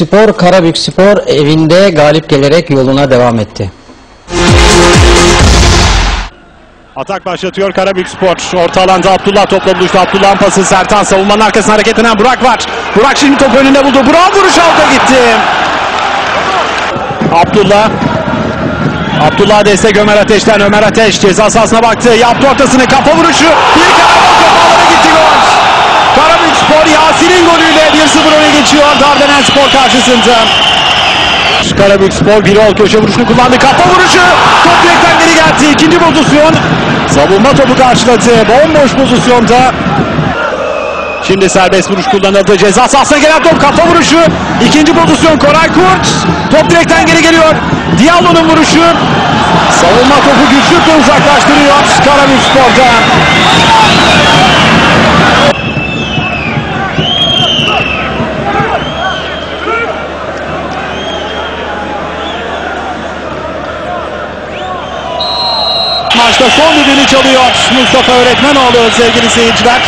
Spor Karabük Spor evinde galip gelerek yoluna devam etti. Atak başlatıyor Karabük Spor. Orta alanda Abdullah topla buluştu. Abdullah'ın pası Sertan. Savunmanın arkasına hareket eden Burak var. Burak şimdi topu önünde buldu. Burak vuruş alta gitti. Abdullah. Abdullah destek Ömer Ateş'ten. Ömer Ateş ceza sahasına baktı. Yaptı ortasını. Kafa vuruşu. Bir Karabük kafalara gitti gol. Karabük Spor Yasin'in golüyle 1-0 öne geçiyor Dardenen Spor karşısında. Karabük Spor Birol köşe vuruşunu kullandı. Kafa vuruşu. Top direkten geri geldi. İkinci pozisyon. Savunma topu karşıladı. Bomboş pozisyonda. Şimdi serbest vuruş kullanıldı. Ceza sahasına gelen top kafa vuruşu. İkinci pozisyon Koray Kurt. Top direkten geri geliyor. Diallo'nun vuruşu. Savunma topu güçlükle uzaklaştırıyor Karabük Spor'da. Maçta son düdüğünü çalıyor Mustafa Öğretmenoğlu sevgili seyirciler.